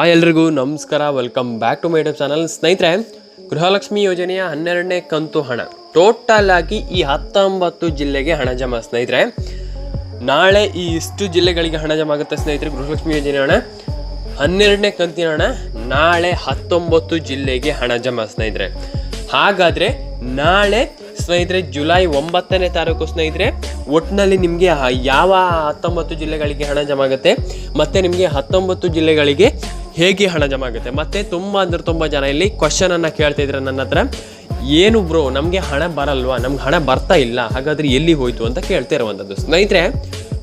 Hi ಎಲ್ರಿಗೂ, ನಮಸ್ಕಾರ. Welcome back to my YouTube channel ಸ್ನೇಹಿತರೆ, ಗೃಹಲಕ್ಷ್ಮಿ ಯೋಜನೆಯ ಹನ್ನೆರಡನೇ ಕಂತು ಹಣ. ಟೋಟಲ್ ಆಗಿ ಈ ಹತ್ತೊಂಬತ್ತು ಜಿಲ್ಲೆಗೆ ಹಣ ಜಮಾ. ಸ್ನೇಹಿತರೆ, ನಾಳೆ ಈ ಇಷ್ಟು ಜಿಲ್ಲೆಗಳಿಗೆ ಹಣ ಜಮಾ ಆಗುತ್ತೆ ಸ್ನೇಹಿತರೆ, ಗೃಹಲಕ್ಷ್ಮಿ ಯೋಜನೆ ಹಣ. ಹನ್ನೆರಡನೇ ಕಂತಿನ ಹಣ, ನಾಳೆ ಹತ್ತೊಂಬತ್ತು ಜಿಲ್ಲೆಗೆ ಹಣ ಜಮಾ, ಸ್ನೇಹಿತರೆ. ಹಾಗಾದರೆ, ನಾಳೆ, ಸ್ನೇಹಿತರೆ, ಜುಲೈ ಒಂಬತ್ತನೇ ತಾರೀಕು, ಸ್ನೇಹಿತರೆ ಒಟ್ಟಿನಲ್ಲಿ ನಿಮಗೆ ಯಾವ ಹತ್ತೊಂಬತ್ತು ಜಿಲ್ಲೆಗಳಿಗೆ ಹಣ ಜಮಾ ಆಗುತ್ತೆ, ಮತ್ತು ನಿಮಗೆ ಹತ್ತೊಂಬತ್ತು ಜಿಲ್ಲೆಗಳಿಗೆ ಹೇಗೆ ಹಣ ಜಮಾ ಆಗುತ್ತೆ? ಮತ್ತು ತುಂಬ ಅಂದ್ರೆ ತುಂಬ ಜನ ಇಲ್ಲಿ ಕ್ವಶನನ್ನು ಕೇಳ್ತಾ ಇದ್ರೆ ನನ್ನ ಹತ್ರ, ಏನು ಬ್ರೋ ನಮಗೆ ಹಣ ಬರಲ್ವಾ? ನಮ್ಗೆ ಹಣ ಬರ್ತಾ ಇಲ್ಲ, ಹಾಗಾದ್ರೆ ಎಲ್ಲಿ ಹೋಯ್ತು? ಅಂತ ಕೇಳ್ತಾ ಇರುವಂಥದ್ದು ಸ್ನೇಹಿತರೆ,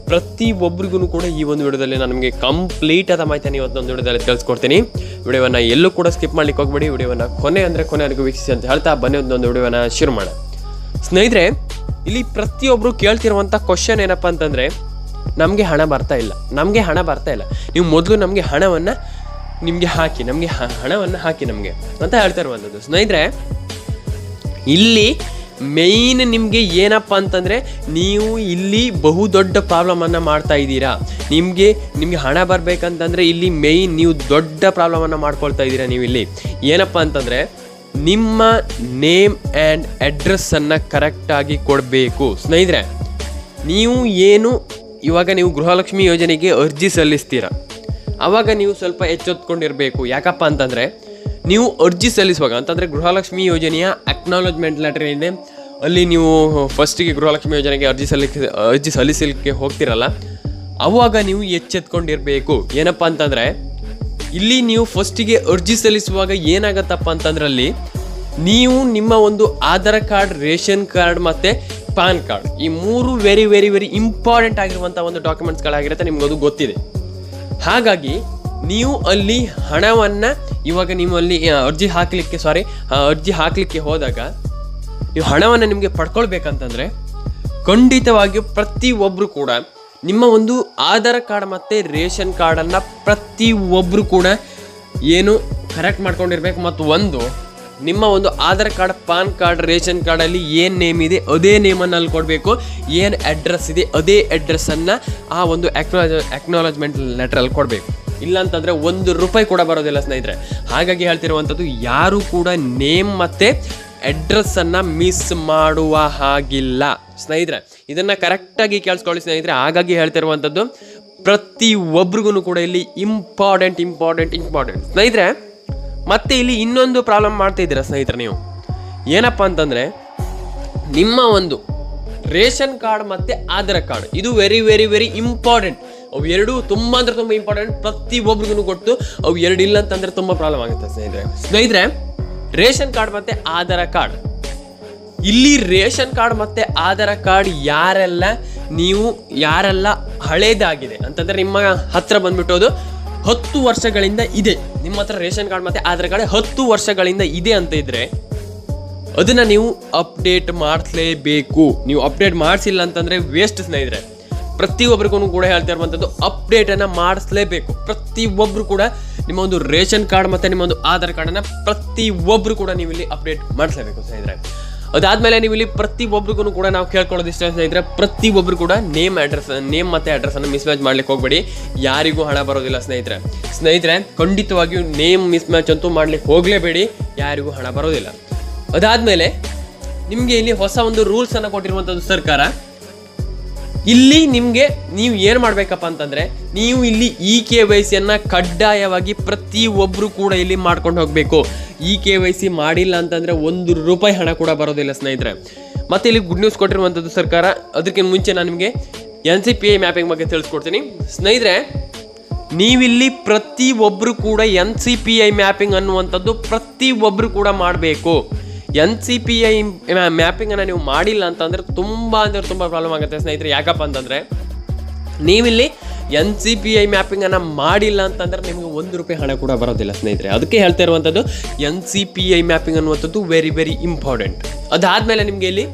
ಪ್ರತಿ ಒಬ್ರಿಗೂ ಕೂಡ ಈ ಒಂದು ವಿಡಿಯೋದಲ್ಲಿ ನಾನು ನಿಮಗೆ ಕಂಪ್ಲೀಟ್ ಆದ ಮಾಹಿತಿಯನ್ನು ಇವತ್ತೊಂದು ವಿಡಿಯೋದಲ್ಲಿ ತಿಳಿಸ್ಕೊಡ್ತೀನಿ. ವಿಡಿಯೋವನ್ನು ಎಲ್ಲೂ ಕೂಡ ಸ್ಕಿಪ್ ಮಾಡ್ಲಿಕ್ಕೆ ಹೋಗ್ಬೇಡಿ. ವಿಡಿಯೋವನ್ನು ಕೊನೆ ಅಂದರೆ ಕೊನೆವರೆಗೂ ವೀಕ್ಷಿಸಿ ಅಂತ ಹೇಳ್ತಾ ಬನ್ನಿ ಒಂದೊಂದು ವಿಡಿಯೋವನ್ನು ಶುರು ಮಾಡೋಣ. ಸ್ನೇಹಿತರೆ, ಇಲ್ಲಿ ಪ್ರತಿಯೊಬ್ಬರು ಕೇಳ್ತಿರುವಂಥ ಕ್ವಶನ್ ಏನಪ್ಪ ಅಂತಂದರೆ, ನಮಗೆ ಹಣ ಬರ್ತಾ ಇಲ್ಲ, ನಮಗೆ ಹಣ ಬರ್ತಾ ಇಲ್ಲ. ನೀವು ಮೊದಲು ನಮಗೆ ಹಣವನ್ನು ನಿಮಗೆ ಹಾಕಿ, ನಮಗೆ ಹಣವನ್ನು ಹಾಕಿ ನಮಗೆ ಅಂತ ಹೇಳ್ತಾ ಇರುವಂಥದ್ದು. ಸ್ನೇಹಿತರೆ, ಇಲ್ಲಿ ಮೇಯ್ನ್ ನಿಮಗೆ ಏನಪ್ಪ ಅಂತಂದರೆ ನೀವು ಇಲ್ಲಿ ಬಹುದೊಡ್ಡ ಪ್ರಾಬ್ಲಮನ್ನು ಮಾಡ್ತಾ ಇದ್ದೀರಾ. ನಿಮಗೆ ನಿಮಗೆ ಹಣ ಬರಬೇಕಂತಂದರೆ ಇಲ್ಲಿ ಮೇಯ್ನ್ ನೀವು ದೊಡ್ಡ ಪ್ರಾಬ್ಲಮನ್ನು ಮಾಡ್ಕೊಳ್ತಾ ಇದ್ದೀರಾ ನೀವು ಇಲ್ಲಿ. ಏನಪ್ಪ ಅಂತಂದರೆ ನಿಮ್ಮ ನೇಮ್ ಆ್ಯಂಡ್ ಅಡ್ರೆಸ್ಸನ್ನು ಕರೆಕ್ಟಾಗಿ ಕೊಡಬೇಕು. ಸ್ನೇಹಿತರೆ, ನೀವು ಏನು ಇವಾಗ ನೀವು ಗೃಹಲಕ್ಷ್ಮಿ ಯೋಜನೆಗೆ ಅರ್ಜಿ ಸಲ್ಲಿಸ್ತೀರಾ? ಆವಾಗ ನೀವು ಸ್ವಲ್ಪ ಎಚ್ಚೆತ್ಕೊಂಡಿರಬೇಕು. ಯಾಕಪ್ಪ ಅಂತಂದರೆ, ನೀವು ಅರ್ಜಿ ಸಲ್ಲಿಸುವಾಗ, ಅಂತಂದರೆ ಗೃಹಲಕ್ಷ್ಮಿ ಯೋಜನೆಯ ಅಕ್ನಾಲಜ್ಮೆಂಟ್ ಲೆಟರ್ ಏನಿದೆ, ಅಲ್ಲಿ ನೀವು ಫಸ್ಟಿಗೆ ಗೃಹಲಕ್ಷ್ಮಿ ಯೋಜನೆಗೆ ಅರ್ಜಿ ಸಲ್ಲಿಸಿ ಅರ್ಜಿ ಸಲ್ಲಿಸಲಿಕ್ಕೆ ಹೋಗ್ತಿರಲ್ಲ ಆವಾಗ ನೀವು ಎಚ್ಚೆತ್ಕೊಂಡಿರಬೇಕು. ಏನಪ್ಪ ಅಂತಂದರೆ, ಇಲ್ಲಿ ನೀವು ಫಸ್ಟಿಗೆ ಅರ್ಜಿ ಸಲ್ಲಿಸುವಾಗ ಏನಾಗತ್ತಪ್ಪ ಅಂತಂದ್ರೆ ಅಲ್ಲಿ ನೀವು ನಿಮ್ಮ ಒಂದು ಆಧಾರ್ ಕಾರ್ಡ್, ರೇಷನ್ ಕಾರ್ಡ್ ಮತ್ತು ಪ್ಯಾನ್ ಕಾರ್ಡ್ ಈ ಮೂರು ವೆರಿ ವೆರಿ ವೆರಿ ಇಂಪಾರ್ಟೆಂಟ್ ಆಗಿರುವಂಥ ಒಂದು ಡಾಕ್ಯುಮೆಂಟ್ಸ್ಗಳಾಗಿರುತ್ತೆ ನಿಮಗದು ಗೊತ್ತಿದೆ. ಹಾಗಾಗಿ ನೀವು ಅಲ್ಲಿ ಹಣವನ್ನು ಇವಾಗ ನೀವು ಅಲ್ಲಿ ಅರ್ಜಿ ಹಾಕಲಿಕ್ಕೆ ಸಾರಿ ಅರ್ಜಿ ಹಾಕಲಿಕ್ಕೆ ಹೋದಾಗ ನೀವು ಹಣವನ್ನು ನಿಮಗೆ ಪಡ್ಕೊಳ್ಬೇಕಂತಂದರೆ ಖಂಡಿತವಾಗಿಯೂ ಪ್ರತಿಯೊಬ್ಬರು ಕೂಡ ನಿಮ್ಮ ಒಂದು ಆಧಾರ್ ಕಾರ್ಡ್ ಮತ್ತು ರೇಷನ್ ಕಾರ್ಡನ್ನು ಪ್ರತಿಯೊಬ್ಬರು ಕೂಡ ಏನು ಕರೆಕ್ಟ್ ಮಾಡ್ಕೊಂಡಿರ್ಬೇಕು. ಮತ್ತು ಒಂದು ನಿಮ್ಮ ಒಂದು Aadhaar card, PAN card, ration ಕಾರ್ಡಲ್ಲಿ ಏನು ನೇಮ್ ಇದೆ, ಅದೇ ನೇಮನ್ನು ಅಲ್ಲಿ ಕೊಡಬೇಕು. ಏನು ಅಡ್ರೆಸ್ ಇದೆ, ಅದೇ ಅಡ್ರೆಸ್ಸನ್ನು ಆ ಒಂದು ಅಕ್ನಾಲಜ್ ಅಕ್ನಾಲಜ್ಮೆಂಟ್ ಲೆಟ್ರಲ್ಲಿ ಕೊಡಬೇಕು. ಇಲ್ಲಾಂತಂದರೆ ಒಂದು ರೂಪಾಯಿ ಕೂಡ ಬರೋದಿಲ್ಲ ಸ್ನೇಹಿತರೆ. ಹಾಗಾಗಿ ಹೇಳ್ತಿರುವಂಥದ್ದು ಯಾರು ಕೂಡ ನೇಮ್ ಮತ್ತು ಅಡ್ರೆಸ್ಸನ್ನು ಮಿಸ್ ಮಾಡುವ ಹಾಗಿಲ್ಲ. ಸ್ನೇಹಿತರೆ, ಇದನ್ನು ಕರೆಕ್ಟಾಗಿ ಕೇಳಿಸ್ಕೊಳ್ಳಿ ಸ್ನೇಹಿತರೆ. ಹಾಗಾಗಿ ಹೇಳ್ತಿರುವಂಥದ್ದು ಪ್ರತಿ ಒಬ್ರಿಗೂ ಕೂಡ ಇಲ್ಲಿ ಇಂಪಾರ್ಟೆಂಟ್ ಇಂಪಾರ್ಟೆಂಟ್ ಇಂಪಾರ್ಟೆಂಟ್ ಸ್ನೇಹಿತರೆ ಮತ್ತೆ ಇಲ್ಲಿ ಇನ್ನೊಂದು ಪ್ರಾಬ್ಲಮ್ ಮಾಡ್ತಾ ಇದ್ದೀರಾ ಸ್ನೇಹಿತರೆ ನೀವು? ಏನಪ್ಪ ಅಂತಂದರೆ, ನಿಮ್ಮ ಒಂದು ರೇಷನ್ ಕಾರ್ಡ್ ಮತ್ತು ಆಧಾರ್ ಕಾರ್ಡ್, ಇದು ವೆರಿ ವೆರಿ ವೆರಿ ಇಂಪಾರ್ಟೆಂಟ್ ಅವು ಎರಡೂ ತುಂಬ ಅಂದ್ರೆ ತುಂಬ ಇಂಪಾರ್ಟೆಂಟ್ ಪ್ರತಿ ಒಬ್ರಿಗೂ ಕೊಟ್ಟು ಅವು ಎರಡು ಇಲ್ಲ ಅಂತಂದ್ರೆ ತುಂಬ ಪ್ರಾಬ್ಲಮ್ ಆಗುತ್ತೆ ಸ್ನೇಹಿತರೆ. ಸ್ನೇಹಿತರೆ, ರೇಷನ್ ಕಾರ್ಡ್ ಮತ್ತೆ ಆಧಾರ್ ಕಾರ್ಡ್. ಇಲ್ಲಿ ರೇಷನ್ ಕಾರ್ಡ್ ಮತ್ತೆ ಆಧಾರ್ ಕಾರ್ಡ್ ಯಾರೆಲ್ಲ, ನೀವು ಯಾರೆಲ್ಲ ಹಳೇದಾಗಿದೆ, ಅಂತಂದ್ರೆ ನಿಮ್ಮ ಹತ್ರ ಬಂದ್ಬಿಟ್ಟೋದು ಹತ್ತು ವರ್ಷಗಳಿಂದ ಇದೆ. ನಿಮ್ಮ ಹತ್ರ ರೇಷನ್ ಕಾರ್ಡ್ ಮತ್ತೆ ಆಧಾರ್ ಕಾರ್ಡ್ ಹತ್ತು ವರ್ಷಗಳಿಂದ ಇದೆ ಅಂತ ಇದ್ರೆ ಅದನ್ನ ನೀವು ಅಪ್ಡೇಟ್ ಮಾಡಿಸಲೇಬೇಕು. ನೀವು ಅಪ್ಡೇಟ್ ಮಾಡಿಸಿಲ್ಲ ಅಂತಂದ್ರೆ ವೇಸ್ಟ್ ಸ್ನೇಹಿತರೆ. ಪ್ರತಿಯೊಬ್ಬರಿಗೂ ಕೂಡ ಹೇಳ್ತಾ ಇರುವಂಥದ್ದು ಅಪ್ಡೇಟನ್ನು ಮಾಡಿಸ್ಲೇಬೇಕು. ಪ್ರತಿಯೊಬ್ಬರು ಕೂಡ ನಿಮ್ಮ ಒಂದು ರೇಷನ್ ಕಾರ್ಡ್ ಮತ್ತು ನಿಮ್ಮ ಒಂದು ಆಧಾರ್ ಕಾರ್ಡನ್ನು ಪ್ರತಿಯೊಬ್ಬರು ಕೂಡ ನೀವು ಇಲ್ಲಿ ಅಪ್ಡೇಟ್ ಮಾಡಿಸ್ಲೇಬೇಕು ಸ್ನೇಹಿತರೆ. ಅದಾದಮೇಲೆ ನೀವು ಇಲ್ಲಿ ಪ್ರತಿಯೊಬ್ಬರಿಗೂ ಕೂಡ ನಾವು ಕೇಳ್ಕೊಳ್ಳೋದು ಇಷ್ಟ ಸ್ನೇಹಿತರೆ ಪ್ರತಿಯೊಬ್ಬರು ಕೂಡ ನೇಮ್ ಅಡ್ರೆಸ್ ನೇಮ್ ಮತ್ತು ಅಡ್ರೆಸ್ಸನ್ನು ಮಿಸ್ಮ್ಯಾಚ್ ಮಾಡ್ಲಿಕ್ಕೆ ಹೋಗಬೇಡಿ. ಯಾರಿಗೂ ಹಣ ಬರೋದಿಲ್ಲ ಸ್ನೇಹಿತರೆ. ಸ್ನೇಹಿತರೆ, ಖಂಡಿತವಾಗಿಯೂ ನೇಮ್ ಮಿಸ್ಮ್ಯಾಚ್ ಅಂತೂ ಮಾಡ್ಲಿಕ್ಕೆ ಹೋಗಲೇಬೇಡಿ. ಯಾರಿಗೂ ಹಣ ಬರೋದಿಲ್ಲ. ಅದಾದ್ಮೇಲೆ ನಿಮಗೆ ಇಲ್ಲಿ ಹೊಸ ಒಂದು ರೂಲ್ಸನ್ನು ಕೊಟ್ಟಿರುವಂಥದ್ದು ಸರ್ಕಾರ. ಇಲ್ಲಿ ನಿಮಗೆ ನೀವು ಏನು ಮಾಡಬೇಕಪ್ಪ ಅಂತಂದರೆ, ನೀವು ಇಲ್ಲಿ ಇ ಕೆ ವೈ ಸಿಯನ್ನು ಕಡ್ಡಾಯವಾಗಿ ಪ್ರತಿಯೊಬ್ಬರು ಕೂಡ ಇಲ್ಲಿ ಮಾಡ್ಕೊಂಡು ಹೋಗಬೇಕು. ಇ ಕೆ ವೈ ಸಿ ಮಾಡಿಲ್ಲ ಅಂತಂದರೆ ಒಂದು ರೂಪಾಯಿ ಹಣ ಕೂಡ ಬರೋದಿಲ್ಲ ಸ್ನೇಹಿತರೆ. ಮತ್ತು ಇಲ್ಲಿ ಗುಡ್ ನ್ಯೂಸ್ ಕೊಟ್ಟಿರುವಂಥದ್ದು ಸರ್ಕಾರ ಅದಕ್ಕಿಂತ ಮುಂಚೆ ನಾನು ನಿಮಗೆ N C P I mapping ಬಗ್ಗೆ ತಿಳಿಸ್ಕೊಡ್ತೀನಿ. ಸ್ನೇಹಿತರೆ, ನೀವಿಲ್ಲಿ ಪ್ರತಿಯೊಬ್ಬರು ಕೂಡ N C P I mapping ಅನ್ನುವಂಥದ್ದು ಪ್ರತಿಯೊಬ್ಬರು ಕೂಡ ಮಾಡಬೇಕು. ಎನ್ ಸಿ ಪಿ ಐ ಮ್ಯಾಪಿಂಗನ್ನು ನೀವು ಮಾಡಿಲ್ಲ ಅಂತಂದರೆ ತುಂಬ ಅಂದರೆ ತುಂಬ ಪ್ರಾಬ್ಲಮ್ ಆಗುತ್ತೆ ಸ್ನೇಹಿತರೆ. ಯಾಕಪ್ಪ ಅಂತಂದರೆ ನೀವಿಲ್ಲಿ ಎನ್ ಸಿ ಪಿ ಐ ಮ್ಯಾಪಿಂಗನ್ನು ಮಾಡಿಲ್ಲ ಅಂತಂದರೆ ನಿಮಗೆ ಒಂದು ರೂಪಾಯಿ ಹಣ ಕೂಡ ಬರೋದಿಲ್ಲ ಸ್ನೇಹಿತರೆ. ಅದಕ್ಕೆ ಹೇಳ್ತಾ ಇರುವಂಥದ್ದು N C P I mapping ಅನ್ನುವಂಥದ್ದು ವೆರಿ ವೆರಿ ಇಂಪಾರ್ಟೆಂಟ್ ಅದಾದಮೇಲೆ ನಿಮಗೆ ಇಲ್ಲಿ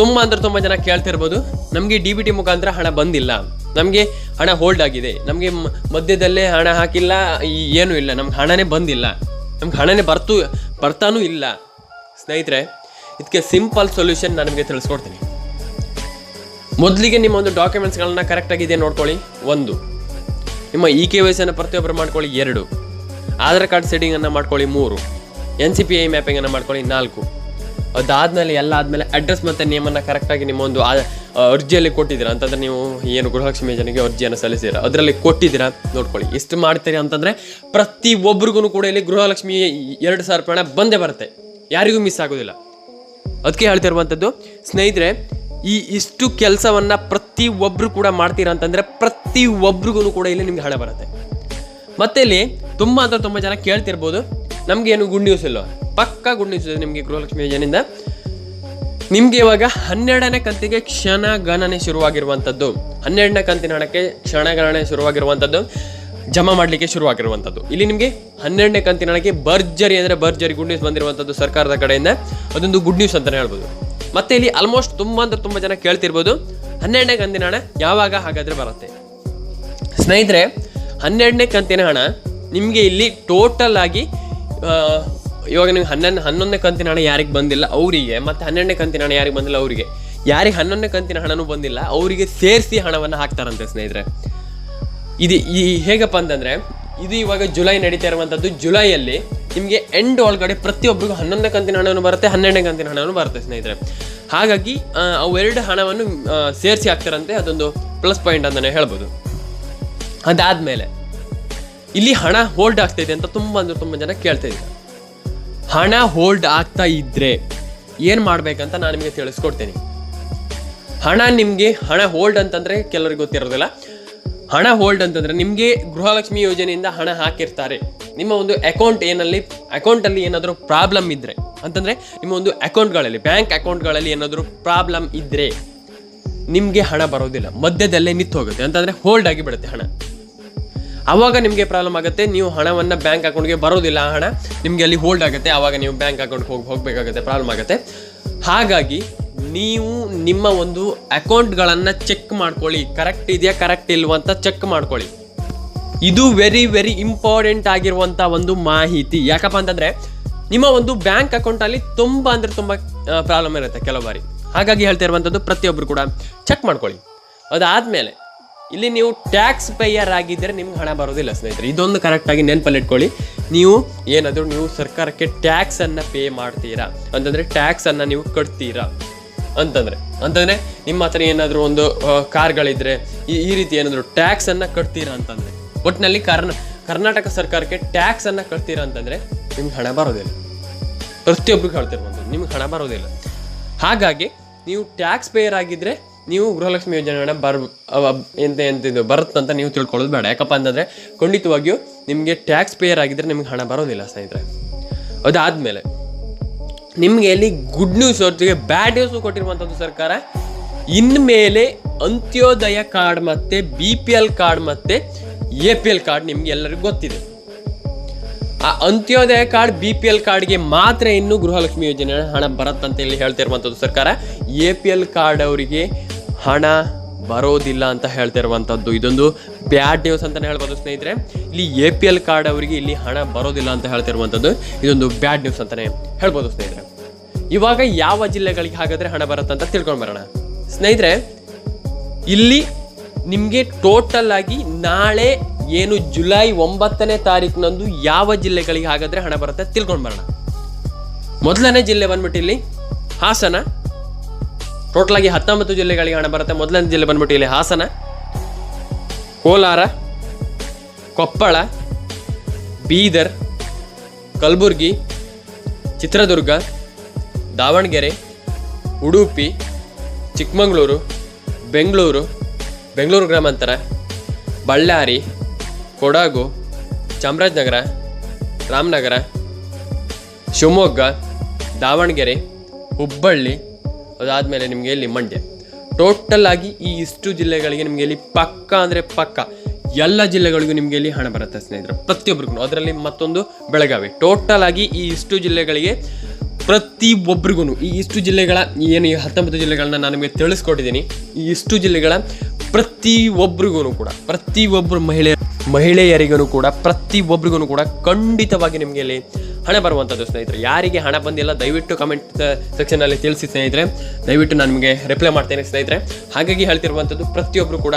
ತುಂಬ ಅಂದರೆ ತುಂಬ ಜನ ಕೇಳ್ತಿರ್ಬೋದು ನಮಗೆ ಡಿ ಬಿ ಟಿ ಮುಖಾಂತರ ಹಣ ಬಂದಿಲ್ಲ. ನಮಗೆ ಹಣ ಹೋಲ್ಡ್ ಆಗಿದೆ. ನಮಗೆ ಮಧ್ಯದಲ್ಲೇ ಹಣ ಹಾಕಿಲ್ಲ ಏನೂ ಇಲ್ಲ. ನಮ್ಗೆ ಹಣನೇ ಬಂದಿಲ್ಲ. ನಮ್ಗೆ ಹಣನೇ ಬರ್ತು, ಬರ್ತಾನೂ ಇಲ್ಲ. ಸ್ನೇಹಿತರೆ ಇದಕ್ಕೆ ಸಿಂಪಲ್ ಸೊಲ್ಯೂಷನ್ ನಾನು ನಿಮಗೆ ತಿಳಿಸ್ಕೊಡ್ತೀನಿ. ಮೊದಲಿಗೆ ನಿಮ್ಮ ಒಂದು ಡಾಕ್ಯುಮೆಂಟ್ಸ್ಗಳನ್ನ ಕರೆಕ್ಟಾಗಿದೆ ನೋಡ್ಕೊಳ್ಳಿ. ಒಂದು, ನಿಮ್ಮ ಇ ಕೆ ವೈ ಸಿಯನ್ನು ಪ್ರತಿಯೊಬ್ಬರು ಮಾಡ್ಕೊಳ್ಳಿ. ಎರಡು, ಆಧಾರ್ ಕಾರ್ಡ್ ಸೆಟ್ಟಿಂಗನ್ನು ಮಾಡ್ಕೊಳ್ಳಿ. ಮೂರು ಎನ್ ಸಿ ಪಿ ಐ ಮ್ಯಾಪಿಂಗನ್ನು ಮಾಡ್ಕೊಳ್ಳಿ. ನಾಲ್ಕು, ಅದಾದ್ಮೇಲೆ ಎಲ್ಲ ಆದಮೇಲೆ ಅಡ್ರೆಸ್ ಮತ್ತು ನೇಮನ್ನು ಕರೆಕ್ಟಾಗಿ ನಿಮ್ಮ ಒಂದು ಅರ್ಜಿಯಲ್ಲಿ ಕೊಟ್ಟಿದ್ದೀರಾ? ಅಂತಂದ್ರೆ ನೀವು ಏನು ಗೃಹಲಕ್ಷ್ಮಿ ಯೋಜನೆಗೆ ಅರ್ಜಿಯನ್ನು ಸಲ್ಲಿಸಿದ್ದೀರಾ? ಅದರಲ್ಲಿ ಕೊಟ್ಟಿದ್ದೀರಾ? ನೋಡ್ಕೊಳ್ಳಿ. ಇಷ್ಟು ಮಾಡ್ತೀರಿ ಅಂತಂದರೆ ಪ್ರತಿ ಒಬ್ರಿಗೂ ಕೂಡ ಇಲ್ಲಿ ಗೃಹಲಕ್ಷ್ಮಿ ಎರಡು ಸಾವಿರ ರೂಪಾಯಿ ಬಂದೇ ಬರುತ್ತೆ. ಯಾರಿಗೂ ಮಿಸ್ ಆಗೋದಿಲ್ಲ. ಅದಕ್ಕೆ ಹೇಳ್ತಿರುವಂಥದ್ದು, ಸ್ನೇಹಿತರೆ, ಈ ಇಷ್ಟು ಕೆಲಸವನ್ನು ಪ್ರತಿ ಒಬ್ಬರು ಕೂಡ ಮಾಡ್ತೀರಾ ಅಂತಂದರೆ ಪ್ರತಿ ಒಬ್ರಿಗೂ ಕೂಡ ಇಲ್ಲಿ ನಿಮ್ಗೆ ಹಣ ಬರುತ್ತೆ. ಮತ್ತೆ ಇಲ್ಲಿ ತುಂಬ ಅಂತ ತುಂಬ ಜನ ಕೇಳ್ತಿರ್ಬೋದು ನಮಗೇನು ಗುಡ್ ನ್ಯೂಸ್ ಇಲ್ಲ. ಪಕ್ಕ ಗುಡ್ ನ್ಯೂಸ್ ಇದೆ ನಿಮಗೆ ಗೃಹಲಕ್ಷ್ಮಿ ಯೋಜನೆಯಿಂದ. ನಿಮಗೆ ಇವಾಗ ಹನ್ನೆರಡನೇ ಕಂತಿಗೆ ಕ್ಷಣ ಗಣನೆ ಶುರುವಾಗಿರುವಂಥದ್ದು. ಹನ್ನೆರಡನೇ ಕಂತಿನ ಹಣಕ್ಕೆ ಕ್ಷಣ ಗಣನೆ ಶುರುವಾಗಿರುವಂಥದ್ದು. ಜಮಾ ಮಾಡಲಿಕ್ಕೆ ಶುರುವಾಗಿರುವಂಥದ್ದು ಇಲ್ಲಿ ನಿಮಗೆ ಹನ್ನೆರಡನೇ ಕಂತಿನ ಹಣಕ್ಕೆ ಭರ್ಜರಿ ಅಂದರೆ ಭರ್ಜರಿ ಗುಡ್ ನ್ಯೂಸ್ ಬಂದಿರುವಂಥದ್ದು ಸರ್ಕಾರದ ಕಡೆಯಿಂದ. ಅದೊಂದು ಗುಡ್ ನ್ಯೂಸ್ ಅಂತಲೇ ಹೇಳ್ಬೋದು. ಮತ್ತೆ ಇಲ್ಲಿ ಆಲ್ಮೋಸ್ಟ್ ತುಂಬ ಅಂದ್ರೆ ತುಂಬ ಜನ ಕೇಳ್ತಿರ್ಬೋದು, ಹನ್ನೆರಡನೇ ಕಂತಿನ ಹಣ ಯಾವಾಗ ಹಾಗಾದರೆ ಬರುತ್ತೆ? ಸ್ನೇಹಿತರೆ, ಹನ್ನೆರಡನೇ ಕಂತಿನ ಹಣ ನಿಮಗೆ ಇಲ್ಲಿ ಟೋಟಲ್ ಆಗಿ ಇವಾಗ ನಿಮ್ಗೆ ಹನ್ನೊಂದು, ಹನ್ನೊಂದನೇ ಕಂತಿನ ಹಣ ಯಾರಿಗೆ ಬಂದಿಲ್ಲ? ಅವರಿಗೆ. ಮತ್ತು ಹನ್ನೆರಡನೇ ಕಂತಿನ ಹಣ ಯಾರಿಗೆ ಬಂದಿಲ್ಲ? ಅವರಿಗೆ. ಯಾರಿಗೆ ಹನ್ನೊಂದನೇ ಕಂತಿನ ಹಣನೂ ಬಂದಿಲ್ಲ, ಅವರಿಗೆ ಸೇರಿಸಿ ಹಣವನ್ನು ಹಾಕ್ತಾರಂತೆ ಸ್ನೇಹಿತರೆ. ಇದು ಈ ಹೇಗಪ್ಪ ಅಂತಂದರೆ, ಇದು ಇವಾಗ ಜುಲೈ ನಡೀತಾ ಇರುವಂಥದ್ದು ಜುಲೈಯಲ್ಲಿ ನಿಮಗೆ ಎಂಡ್ ಒಳಗಡೆ ಪ್ರತಿಯೊಬ್ಬರಿಗೂ ಹನ್ನೊಂದನೇ ಕಂತಿನ ಹಣವನ್ನು ಬರುತ್ತೆ, ಹನ್ನೆರಡನೇ ಕಂತಿನ ಹಣವನ್ನು ಬರುತ್ತೆ ಸ್ನೇಹಿತರೆ. ಹಾಗಾಗಿ ಅವೆರಡು ಹಣವನ್ನು ಸೇರಿಸಿ ಹಾಕ್ತಾರಂತೆ, ಅದೊಂದು ಪ್ಲಸ್ ಪಾಯಿಂಟ್ ಅಂತಲೇ ಹೇಳ್ಬೋದು. ಅದಾದ್ಮೇಲೆ, ಇಲ್ಲಿ ಹಣ ಹೋಲ್ಡ್ ಆಗ್ತಾ ಇದೆ ಅಂತ ತುಂಬ ಅಂದ್ರೆ ತುಂಬ ಜನ ಕೇಳ್ತಾ ಇದ್ದಾರೆ. ಹಣ ಹೋಲ್ಡ್ ಆಗ್ತಾ ಇದ್ರೆ ಏನು ಮಾಡಬೇಕಂತ ನಾನು ನಿಮಗೆ ತಿಳಿಸ್ಕೊಡ್ತೇನೆ. ಹಣ ನಿಮಗೆ, ಹಣ ಹೋಲ್ಡ್ ಅಂತಂದ್ರೆ ಕೆಲವರಿಗೆ ಗೊತ್ತಿರೋದಿಲ್ಲ. ಹಣ ಹೋಲ್ಡ್ ಅಂತಂದ್ರೆ ನಿಮಗೆ ಗೃಹಲಕ್ಷ್ಮಿ ಯೋಜನೆಯಿಂದ ಹಣ ಹಾಕಿರ್ತಾರೆ. ನಿಮ್ಮ ಒಂದು ಅಕೌಂಟ್ ಏನಲ್ಲಿ ಅಕೌಂಟಲ್ಲಿ ಏನಾದರೂ ಪ್ರಾಬ್ಲಮ್ ಇದ್ರೆ, ಅಂತಂದ್ರೆ ನಿಮ್ಮ ಒಂದು ಅಕೌಂಟ್ಗಳಲ್ಲಿ ಬ್ಯಾಂಕ್ ಅಕೌಂಟ್ಗಳಲ್ಲಿ ಏನಾದರೂ ಪ್ರಾಬ್ಲಮ್ ಇದ್ರೆ ನಿಮಗೆ ಹಣ ಬರೋದಿಲ್ಲ. ಮಧ್ಯದಲ್ಲೇ ನಿಂತು ಹೋಗುತ್ತೆ ಅಂತಂದ್ರೆ ಹೋಲ್ಡ್ ಆಗಿ ಬಿಡುತ್ತೆ ಹಣ. ಆವಾಗ ನಿಮಗೆ ಪ್ರಾಬ್ಲಮ್ ಆಗುತ್ತೆ. ನೀವು ಹಣವನ್ನು ಬ್ಯಾಂಕ್ ಅಕೌಂಟ್ಗೆ ಬರೋದಿಲ್ಲ ಹಣ, ನಿಮಗೆ ಅಲ್ಲಿ ಹೋಲ್ಡ್ ಆಗುತ್ತೆ. ಆವಾಗ ನೀವು ಬ್ಯಾಂಕ್ ಅಕೌಂಟ್ಗೆ ಹೋಗಿ, ಹೋಗಬೇಕಾಗುತ್ತೆ ಪ್ರಾಬ್ಲಮ್ ಆಗುತ್ತೆ. ಹಾಗಾಗಿ ನೀವು ನಿಮ್ಮ ಒಂದು ಅಕೌಂಟ್ಗಳನ್ನು ಚೆಕ್ ಮಾಡ್ಕೊಳ್ಳಿ. ಕರೆಕ್ಟ್ ಇದೆಯಾ, ಕರೆಕ್ಟ್ ಇಲ್ವ ಚೆಕ್ ಮಾಡ್ಕೊಳ್ಳಿ. ಇದು ವೆರಿ ವೆರಿ ಇಂಪಾರ್ಟೆಂಟ್ ಆಗಿರುವಂಥ ಒಂದು ಮಾಹಿತಿ. ಯಾಕಪ್ಪ ಅಂತಂದರೆ, ನಿಮ್ಮ ಒಂದು ಬ್ಯಾಂಕ್ ಅಕೌಂಟಲ್ಲಿ ತುಂಬ ಅಂದರೆ ತುಂಬ ಪ್ರಾಬ್ಲಮ್ ಇರುತ್ತೆ ಕೆಲವು ಬಾರಿ. ಹಾಗಾಗಿ ಹೇಳ್ತಾ ಇರುವಂಥದ್ದು ಪ್ರತಿಯೊಬ್ಬರು ಕೂಡ ಚೆಕ್ ಮಾಡ್ಕೊಳ್ಳಿ. ಅದಾದಮೇಲೆ, ಇಲ್ಲಿ ನೀವು ಟ್ಯಾಕ್ಸ್ ಪೇಯರ್ ಆಗಿದ್ದರೆ ನಿಮ್ಗೆ ಹಣ ಬರೋದಿಲ್ಲ ಸ್ನೇಹಿತರೆ. ಇದೊಂದು ಕರೆಕ್ಟಾಗಿ ನೆನಪಲ್ಲಿ ಇಟ್ಕೊಳ್ಳಿ. ನೀವು ಏನಾದರೂ ನೀವು ಸರ್ಕಾರಕ್ಕೆ ಟ್ಯಾಕ್ಸನ್ನು ಪೇ ಮಾಡ್ತೀರಾ. ಅಂತಂದರೆ ಟ್ಯಾಕ್ಸನ್ನು ನೀವು ಕಟ್ತೀರಾ. ಅಂತಂದರೆ. ಅಂತಂದರೆ ನಿಮ್ಮ ಹತ್ರ ಏನಾದರೂ ಒಂದು ಕಾರ್ಗಳಿದ್ರೆ ಈ ಈ ರೀತಿ ಏನಾದರೂ ಟ್ಯಾಕ್ಸನ್ನು ಕಟ್ತೀರಾ ಅಂತಂದ್ರೆ. ಒಟ್ಟಿನಲ್ಲಿ ಕರ್ನ, ಕರ್ನಾಟಕ ಸರ್ಕಾರಕ್ಕೆ ಟ್ಯಾಕ್ಸನ್ನು ಕಟ್ತೀರಾ ಅಂತಂದ್ರೆ ನಿಮ್ಗೆ ಹಣ ಬರೋದಿಲ್ಲ ಪ್ರತಿಯೊಬ್ಬರಿಗೂ ಹೇಳ್ತಿರುವಂಥದ್ದು, ನಿಮ್ಗೆ ಹಣ ಬರೋದಿಲ್ಲ ಹಾಗಾಗಿ ನೀವು ಟ್ಯಾಕ್ಸ್ ಪೇಯರ್ ಆಗಿದ್ರೆ ನೀವು ಗೃಹಲಕ್ಷ್ಮಿ ಯೋಜನೆ ಹಣ ಬರ್ ಎಂತ ಎಂತ ಬರುತ್ತೆ ಬರುತ್ತಂತ ನೀವು ತಿಳ್ಕೊಳ್ಳೋದು ಬೇಡ. ಯಾಕಪ್ಪ ಅಂತಂದ್ರೆ ಖಂಡಿತವಾಗಿಯೂ ನಿಮಗೆ ಟ್ಯಾಕ್ಸ್ ಪೇಯರ್ ಆಗಿದ್ರೆ ನಿಮ್ಗೆ ಹಣ ಬರೋದಿಲ್ಲ ಸ್ನೇಹಿತರೆ. ಅದಾದಮೇಲೆ ನಿಮಗೆ ಅಲ್ಲಿ ಗುಡ್ ನ್ಯೂಸ್ ಜೊತೆಗೆ ಬ್ಯಾಡ್ ನ್ಯೂಸ್ ಕೊಟ್ಟಿರುವಂಥದ್ದು ಸರ್ಕಾರ, ಇನ್ಮೇಲೆ ಅಂತ್ಯೋದಯ ಕಾರ್ಡ್ ಮತ್ತೆ ಬಿ ಪಿ ಎಲ್ ಕಾರ್ಡ್ ಮತ್ತೆ ಎ ಪಿ ಎಲ್ ಕಾರ್ಡ್ ನಿಮ್ಗೆ ಎಲ್ಲರಿಗೂ ಗೊತ್ತಿದೆ. ಆ Antyodaya card B P L ಕಾರ್ಡ್ಗೆ ಮಾತ್ರ ಇನ್ನು ಗೃಹಲಕ್ಷ್ಮಿ ಯೋಜನೆ ಹಣ ಬರುತ್ತಂತ ಹೇಳ್ತಾ ಹೇಳ್ತಿರುವಂಥದ್ದು ಸರ್ಕಾರ. ಎ ಪಿ ಎಲ್ ಕಾರ್ಡ್ ಅವರಿಗೆ ಹಣ ಬರೋದಿಲ್ಲ ಅಂತ ಹೇಳ್ತಿರುವಂಥದ್ದು ಇದೊಂದು ಬ್ಯಾಡ್ ನ್ಯೂಸ್ ಅಂತಲೇ ಹೇಳ್ಬೋದು ಸ್ನೇಹಿತರೆ. ಇಲ್ಲಿ ಎ ಪಿ ಎಲ್ ಕಾರ್ಡ್ ಅವರಿಗೆ ಇಲ್ಲಿ ಹಣ ಬರೋದಿಲ್ಲ ಅಂತ ಹೇಳ್ತಿರುವಂಥದ್ದು ಇದೊಂದು ಬ್ಯಾಡ್ ನ್ಯೂಸ್ ಅಂತಲೇ ಹೇಳ್ಬೋದು ಸ್ನೇಹಿತರೆ. ಇವಾಗ ಯಾವ ಜಿಲ್ಲೆಗಳಿಗೆ ಹಾಗಾದರೆ ಹಣ ಬರುತ್ತೆ ಅಂತ ತಿಳ್ಕೊಂಡು ಬರೋಣ. ಸ್ನೇಹಿತರೆ, ಇಲ್ಲಿ ನಿಮಗೆ ಟೋಟಲ್ ಆಗಿ ನಾಳೆ ಏನು ಜುಲೈ ಒಂಬತ್ತನೇ ತಾರೀಕಿನಂದು ಯಾವ ಜಿಲ್ಲೆಗಳಿಗೆ ಹಾಗಾದ್ರೆ ಹಣ ಬರುತ್ತೆ ತಿಳ್ಕೊಂಡು ಬರೋಣ. ಮೊದಲನೇ ಜಿಲ್ಲೆ ಬಂದ್ಬಿಟ್ಟು ಇಲ್ಲಿ ಹಾಸನ ಟೋಟಲ್ ಆಗಿ ಹತ್ತೊಂಬತ್ತು ಜಿಲ್ಲೆಗಳಿಗೆ ಹಣ ಬರುತ್ತೆ. ಮೊದಲನೇ ಜಿಲ್ಲೆ ಬಂದ್ಬಿಟ್ಟು ಇಲ್ಲಿ ಹಾಸನ, ಕೋಲಾರ, ಕೊಪ್ಪಳ, ಬೀದರ್, ಕಲಬುರ್ಗಿ, ಚಿತ್ರದುರ್ಗ, ದಾವಣಗೆರೆ, ಉಡುಪಿ, ಚಿಕ್ಕಮಗಳೂರು, ಬೆಂಗಳೂರು ಬೆಂಗಳೂರು ಗ್ರಾಮಾಂತರ, ಬಳ್ಳಾರಿ, ಕೊಡಗು, ಚಾಮರಾಜನಗರ, ರಾಮನಗರ, ಶಿವಮೊಗ್ಗ, ದಾವಣಗೆರೆ, ಹುಬ್ಬಳ್ಳಿ ಅದಾದಮೇಲೆ ನಿಮಗೆ ಇಲ್ಲಿ ಮಂಡ್ಯ. ಟೋಟಲ್ ಆಗಿ ಈ ಇಷ್ಟು ಜಿಲ್ಲೆಗಳಿಗೆ ನಿಮಗೆ ಇಲ್ಲಿ ಪಕ್ಕ ಅಂದರೆ ಪಕ್ಕ. ಎಲ್ಲ ಜಿಲ್ಲೆಗಳಿಗೂ ನಿಮಗೆ ಇಲ್ಲಿ ಹಣ ಬರುತ್ತೆ ಸ್ನೇಹಿತರೆ ಪ್ರತಿಯೊಬ್ಬರಿಗೂ ಅದರಲ್ಲಿ ಮತ್ತೊಂದು ಬೆಳಗಾವಿ. ಟೋಟಲ್ ಆಗಿ ಈ ಇಷ್ಟು ಜಿಲ್ಲೆಗಳಿಗೆ ಪ್ರತಿ ಒಬ್ರಿಗೂ ಈ ಇಷ್ಟು ಜಿಲ್ಲೆಗಳ ಏನು ಈ ಹತ್ತೊಂಬತ್ತು ಜಿಲ್ಲೆಗಳನ್ನ ನಾನು ನಿಮಗೆ ತಿಳಿಸ್ಕೊಟ್ಟಿದ್ದೀನಿ. ಈ ಇಷ್ಟು ಜಿಲ್ಲೆಗಳ ಪ್ರತಿ ಒಬ್ರಿಗೂ ಕೂಡ, ಪ್ರತಿ ಒಬ್ಬರು ಮಹಿಳೆ ಮಹಿಳೆಯರಿಗೂ ಕೂಡ, ಪ್ರತಿ ಒಬ್ರಿಗೂ ಕೂಡ ಖಂಡಿತವಾಗಿ ನಿಮಗೆ ಇಲ್ಲಿ ಹಣ ಬರುವಂಥದ್ದು ಸ್ನೇಹಿತರೆ. ಯಾರಿಗೆ ಹಣ ಬಂದಿಲ್ಲ, ದಯವಿಟ್ಟು ಕಮೆಂಟ್ ಸೆಕ್ಷನಲ್ಲಿ ತಿಳಿಸಿ ಸ್ನೇಹಿತರೆ. ದಯವಿಟ್ಟು ನಾನು ನಿಮಗೆ ರಿಪ್ಲೈ ಮಾಡ್ತೇನೆ ಸ್ನೇಹಿತರೆ. ಹಾಗಾಗಿ ಹೇಳ್ತಿರುವಂಥದ್ದು ಪ್ರತಿಯೊಬ್ಬರು ಕೂಡ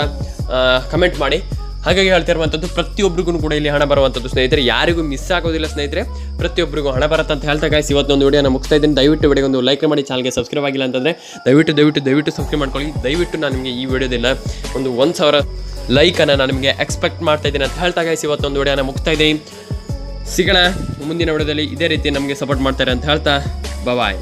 ಕಮೆಂಟ್ ಮಾಡಿ. ಹಾಗಾಗಿ ಹೇಳ್ತಿರುವಂಥದ್ದು ಪ್ರತಿಯೊಬ್ಬರಿಗೂ ಕೂಡ ಇಲ್ಲಿ ಹಣ ಬರುವಂಥದ್ದು ಸ್ನೇಹಿತರೆ. ಯಾರಿಗೂ ಮಿಸ್ ಆಗೋದಿಲ್ಲ ಸ್ನೇಹಿತರೆ. ಪ್ರತಿಯೊಬ್ಬರಿಗೂ ಹಣ ಬರುತ್ತೆ ಅಂತ ಹೇಳ್ತಾ ಗಾಯಿಸಿ ಇವತ್ತೊಂದು ವಿಡಿಯೋನ ಮುಗಿಸ್ತಾ ಇದ್ದೀನಿ. ದಯವಿಟ್ಟು ವಿಡಿಯೋ ಒಂದು ಲೈಕ್ ಮಾಡಿ ಚಾನಲ್ಗೆ ಸಬ್ಸ್ಕ್ರೈಬ್ ಆಗಿಲ್ಲ ಅಂತಂದರೆ ದಯವಿಟ್ಟು ದಯವಿಟ್ಟು ದಯವಿಟ್ಟು ಸಬ್ಸ್ಕ್ರೈಬ್ ಮಾಡ್ಕೊಳ್ಳಿ. ದಯವಿಟ್ಟು ನಾನು ನಿಮಗೆ ಈ ವಿಡಿಯೋದಿಲ್ಲ ಒಂದು ಒಂದು ಸಾವಿರ ಲೈಕನ್ನು ನಾನು ನಿಮಗೆ ಎಕ್ಸ್ಪೆಕ್ಟ್ ಮಾಡ್ತಾ ಇದ್ದೀನಿ ಅಂತ ಹೇಳ್ತಾ ಗಾಯ್ಸ್ ಇವತ್ತೊಂದು ವಿಡಿಯೋನ ಮುಗಿಸ್ತಾ ಇದ್ದೀನಿ. ಸಿಗೋಣ. ಮುಂದಿನ ವಿಡಿಯೋದಲ್ಲಿ ಇದೇ ರೀತಿ ನಮಗೆ ಸಪೋರ್ಟ್ ಮಾಡ್ತಾರೆ ಅಂತ ಹೇಳ್ತಾ ಬಾಯ್